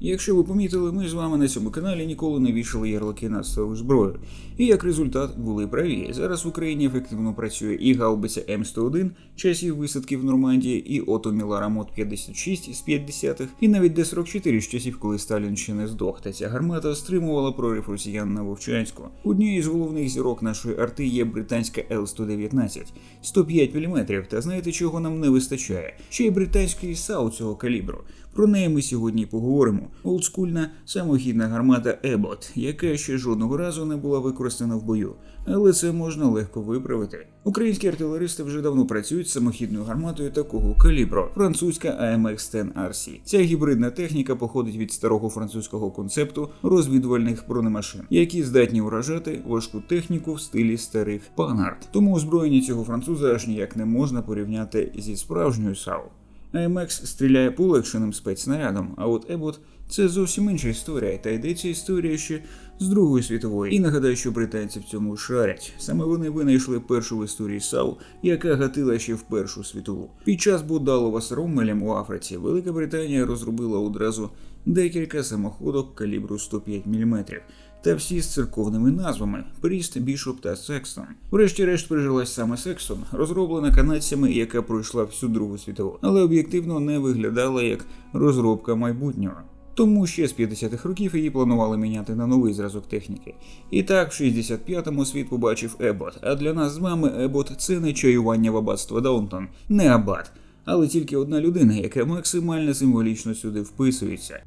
Якщо ви помітили, ми з вами на цьому каналі ніколи не вішали ярлики на стару зброю. І як результат були праві. Зараз в Україні ефективно працює і гаубиця М101 часів висадки в Нормандії, і Ото Мілара Мод 56 з 50-х, і навіть Д-44 з часів, коли Сталін ще не здох. Та ця гармата стримувала прорив росіян на Вовчанську. Однією з головних зірок нашої арти є британська Л-119 105 мм. Та знаєте, чого нам не вистачає? Ще й британської САУ цього калібру. Про неї ми сьогодні поговоримо. Олдскульна самохідна гармата Ебот, яка ще жодного разу не була використана в бою, але це можна легко виправити. Українські артилеристи вже давно працюють з самохідною гарматою такого калібру французька AMX-10RC. Ця гібридна техніка походить від старого французького концепту розвідувальних бронемашин, які здатні уражати важку техніку в стилі старих Пангард. Тому озброєння цього француза аж ніяк не можна порівняти зі справжньою САУ. AMX стріляє полегшеним спецснарядом, а от Ебот це зовсім інша історія, та йдеться історія ще з Другої світової. І нагадаю, що британці в цьому шарять. Саме вони винайшли першу в історії САУ, яка гатила ще в Першу світову. Під час Будалова з Роммелем у Африці Велика Британія розробила одразу декілька самоходок калібру 105 мм. Та всі з церковними назвами Пріст, Бішоп та Секстон. Врешті-решт прижилась саме Секстон, розроблена канадцями, яка пройшла всю Другу світову, але об'єктивно не виглядала як розробка майбутнього. Тому ще з 50-х років її планували міняти на новий зразок техніки. І так, в 65-му світ побачив Ебот. А для нас з вами Ебот це не чаювання в аббатство Даунтон, не аббат, але тільки одна людина, яка максимально символічно сюди вписується.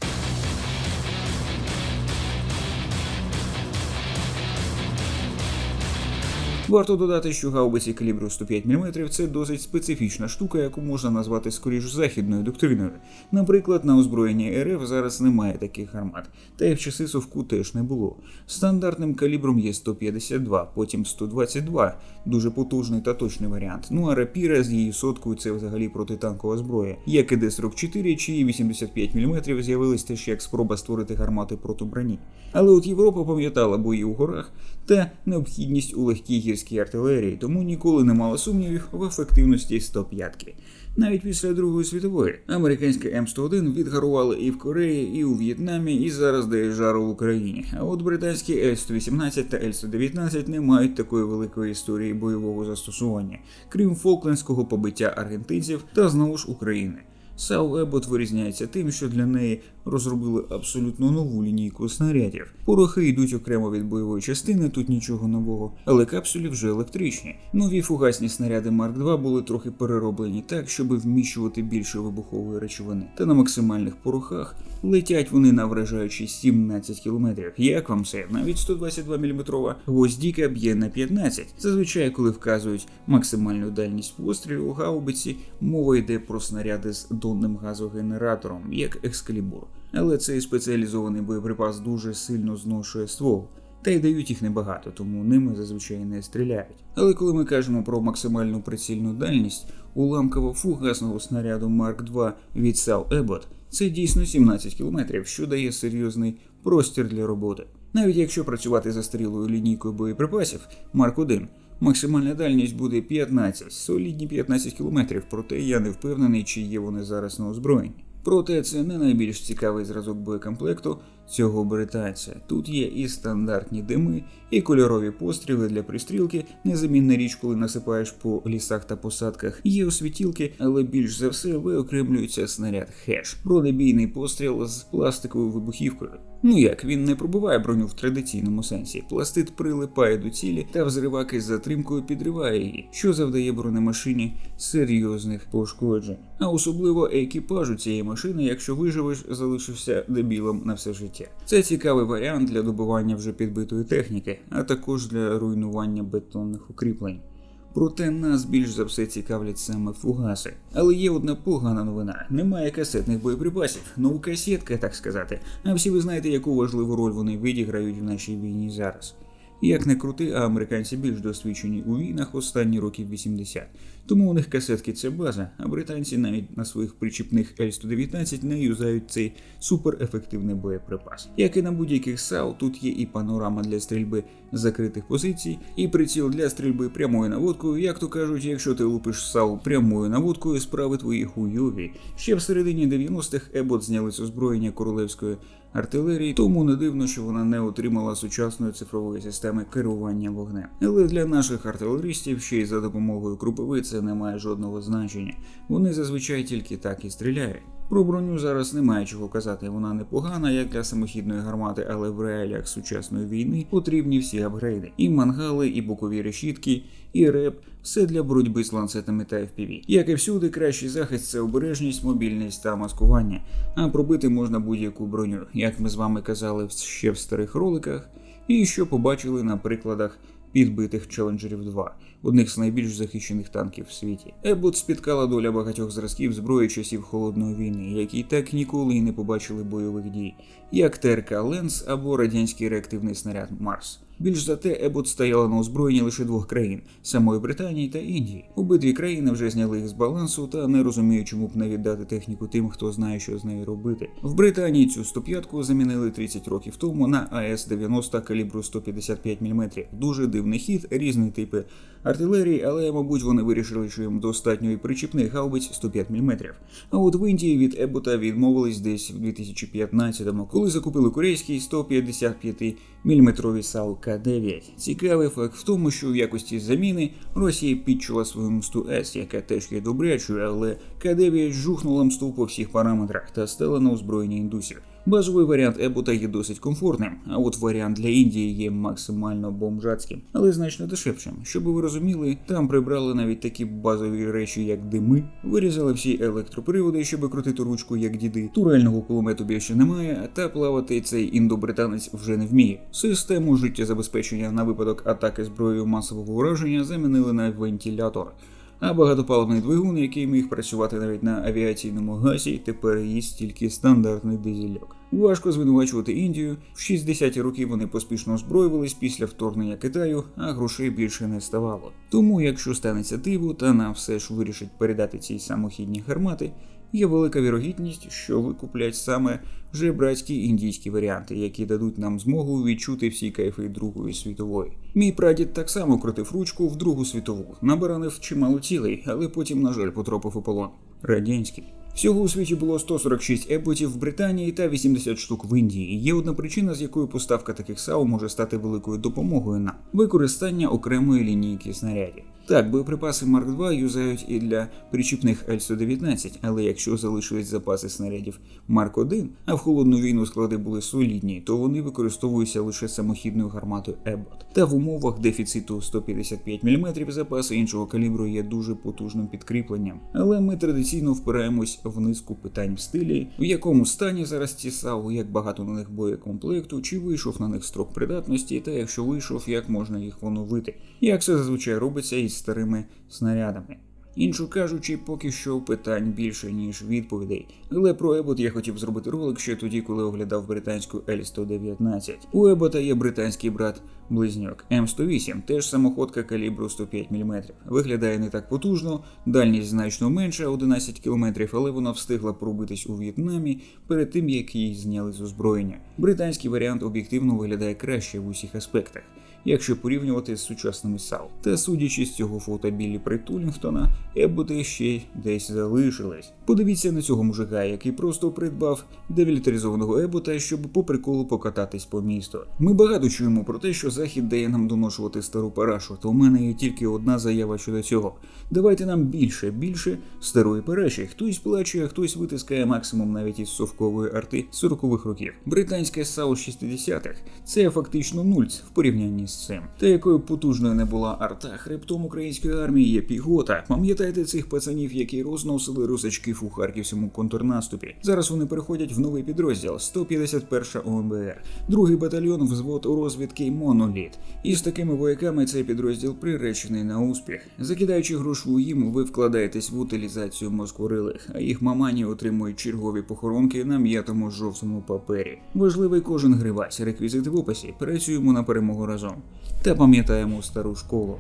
Варто додати, що гаубиці калібру 105 мм це досить специфічна штука, яку можна назвати скоріш західною доктриною. Наприклад, на озброєнні РФ зараз немає таких гармат, та й в часи совку теж не було. Стандартним калібром є 152, потім 122, дуже потужний та точний варіант. Ну а рапіра з її соткою це взагалі протитанкова зброя. Як і Д-44, чиї 85 мм з'явились теж як спроба створити гармати проти броні. Але от Європа пам'ятала бої у горах та необхідність у легкій гірській артилерії, тому ніколи не мала сумнівів в ефективності 105-ки. Навіть після Другої світової американське М101 відгарували і в Кореї, і у В'єтнамі, і зараз дає жару в Україні. А от британські Л-118 та Л-119 не мають такої великої історії бойового застосування, крім фолклендського побиття аргентинців та знову ж України. САУ Ебот вирізняється тим, що для неї розробили абсолютно нову лінійку снарядів. Порохи йдуть окремо від бойової частини, тут нічого нового, але капсулі вже електричні. Нові фугасні снаряди Марк II були трохи перероблені так, щоб вміщувати більше вибухової речовини. Та на максимальних порохах летять вони на вражаючі 17 км. Як вам це? Навіть 122 мм гвоздіка б'є на 15. Зазвичай, коли вказують максимальну дальність пострілу у гаубиці, мова йде про снаряди з донним газогенератором, як екскалібур. Але цей спеціалізований боєприпас дуже сильно зношує ствол. Та й дають їх небагато, тому ними зазвичай не стріляють. Але коли ми кажемо про максимальну прицільну дальність уламково-фугасного снаряду Марк II від САУ Ебот, це дійсно 17 км, що дає серйозний простір для роботи. Навіть якщо працювати за стрілою лінійкою боєприпасів Марк 1 максимальна дальність буде 15, солідні 15 км, проте я не впевнений, чи є вони зараз на озброєнні. Проте це не найбільш цікавий зразок боєкомплекту цього британця. Тут є і стандартні дими, і кольорові постріли для пристрілки, незамінна річ, коли насипаєш по лісах та посадках. Є освітілки, але більш за все виокремлюється снаряд хеш, бронебійний постріл з пластиковою вибухівкою. Ну як він не пробиває броню в традиційному сенсі. Пластит прилипає до цілі та взриваки з затримкою підриває її, що завдає бронемашині серйозних пошкоджень. А особливо екіпажу цієї машини, якщо виживеш, залишився дебілом на все життя. Це цікавий варіант для добивання вже підбитої техніки, а також для руйнування бетонних укріплень. Проте нас більш за все цікавлять саме фугаси. Але є одна погана новина: немає касетних боєприпасів, ну касетка, так сказати. А всі ви знаєте, яку важливу роль вони відіграють в нашій війні зараз. Як не крути, а американці більш досвідчені у війнах останні років 80. Тому у них касетки це база, а британці навіть на своїх причіпних Л-119 не юзають цей суперефективний боєприпас. Як і на будь-яких САУ, тут є і панорама для стрільби з закритих позицій, і приціл для стрільби прямою наводкою. Як то кажуть, якщо ти лупиш САУ прямою наводкою, справи твої хуйові. Ще в середині 90-х Ебот зняли з озброєння королевської артилерії, тому не дивно, що вона не отримала сучасної цифрової системи керування вогнем. Але для наших артилеристів ще й за допомогою крупови це не має жодного значення. Вони зазвичай тільки так і стріляють. Про броню зараз немає чого казати, вона непогана як для самохідної гармати, але в реаліях сучасної війни потрібні всі апгрейди: і мангали, і бокові решітки, і реп, все для боротьби з ланцетами та FPV. Як і всюди, кращий захист це обережність, мобільність та маскування, а пробити можна будь-яку броню, як ми з вами казали ще в старих роликах, і що побачили на прикладах підбитих Челенджерів 2, одних з найбільш захищених танків в світі. Ебот спіткала доля багатьох зразків зброї часів холодної війни, які так ніколи і не побачили бойових дій, як ТРК Ленс або радянський реактивний снаряд Марс. Більш за те, Ебот стояла на озброєнні лише двох країн самої Британії та Індії. Обидві країни вже зняли їх з балансу та не розуміють, чому б не віддати техніку тим, хто знає, що з нею робити. В Британії цю 105-ку замінили 30 років тому на АС-90 калібру 155 мм. Дуже дивний хід, різні типи артилерії, але, мабуть, вони вирішили, що їм достатньо і причіпних гаубиць 105 мм. А от в Індії від Ебота відмовились десь в 2015-му, коли закупили корейський 155 мм САУ К9. Цікавий факт в тому, що в якості заміни Росія підчула свою мсту С, яка теж є добрячою, але К9 жухнула мсту по всіх параметрах та стала на озброєння індусів. Базовий варіант Ебота є досить комфортним, а от варіант для Індії є максимально бомжацьким, але значно дешевшим. Щоб ви розуміли, там прибрали навіть такі базові речі, як дими, вирізали всі електроприводи, щоб крутити ручку, як діди. Турельного кулемету більше немає, та плавати цей індобританець вже не вміє. Систему життєзабезпечення на випадок атаки зброєю масового ураження замінили на вентилятор. А багатопаливний двигун, який міг працювати навіть на авіаційному газі, тепер їсть тільки стандартний дизельок. Важко звинувачувати Індію. В 60-ті роки вони поспішно озброювались після вторгнення Китаю, а грошей більше не ставало. Тому, якщо станеться диво, та нам все ж вирішить передати ці самохідні гармати, є велика вірогідність, що викуплять саме вже братські індійські варіанти, які дадуть нам змогу відчути всі кайфи Другої світової. Мій прадід так само крутив ручку в Другу світову, набаранив чимало цілей, але потім, на жаль, потрапив у полон. Радянський. Всього у світі було 146 еботів в Британії та 80 штук в Індії. Є одна причина, з якою поставка таких САУ може стати великою допомогою нам використання окремої лінійки снарядів. Так, боєприпаси Марк II юзають і для причіпних Л-119, але якщо залишились запаси снарядів Марк 1, а в холодну війну склади були солідні, то вони використовуються лише самохідною гарматою Ебот. Та в умовах дефіциту 155 мм запаси іншого калібру є дуже потужним підкріпленням. Але ми традиційно впираємось в низку питань в стилі, в якому стані зараз ці САУ, як багато на них боєкомплекту, чи вийшов на них строк придатності, та якщо вийшов, як можна їх оновити. Як це зазвичай робиться із старими снарядами. Іншу кажучи, поки що питань більше, ніж відповідей. Але про Ебот я хотів зробити ролик ще тоді, коли оглядав британську L119. У Ебота є британський брат близньок М108, теж самоходка калібру 105 мм. Виглядає не так потужно, дальність значно менша 11 км, але вона встигла пробитись у В'єтнамі перед тим, як її зняли з озброєння. Британський варіант об'єктивно виглядає краще в усіх аспектах якщо порівнювати з сучасними САУ. Та судячи з цього фото Біллі Притулінгтона, еботи ще десь залишились. Подивіться на цього мужика, який просто придбав девілітаризованого ебота, щоб по приколу покататись по місту. Ми багато чуємо про те, що захід дає нам доношувати стару парашу, то у мене є тільки одна заява щодо цього. Давайте нам більше, більше старої параші. Хтось плаче, хтось витискає максимум навіть із совкової арти 40-х років. Британське САУ 60-х це фактично нульц в порівнянні цим. Та якою потужною не була арта, хребтом української армії є пігота. Пам'ятаєте цих пацанів, які розносили русачків у харківському контрнаступі? Зараз вони переходять в новий підрозділ 151 ОМБР, другий батальйон взвод розвідки Моноліт. І з такими вояками цей підрозділ приречений на успіх. Закидаючи грошу їм, ви вкладаєтесь в утилізацію москворилих, а їх мамані отримують чергові похоронки на м'ятому жовтому папері. Важливий кожен гривась, реквізит в описі. Працюємо на перемогу разом. Та пам'ятаємо стару школу.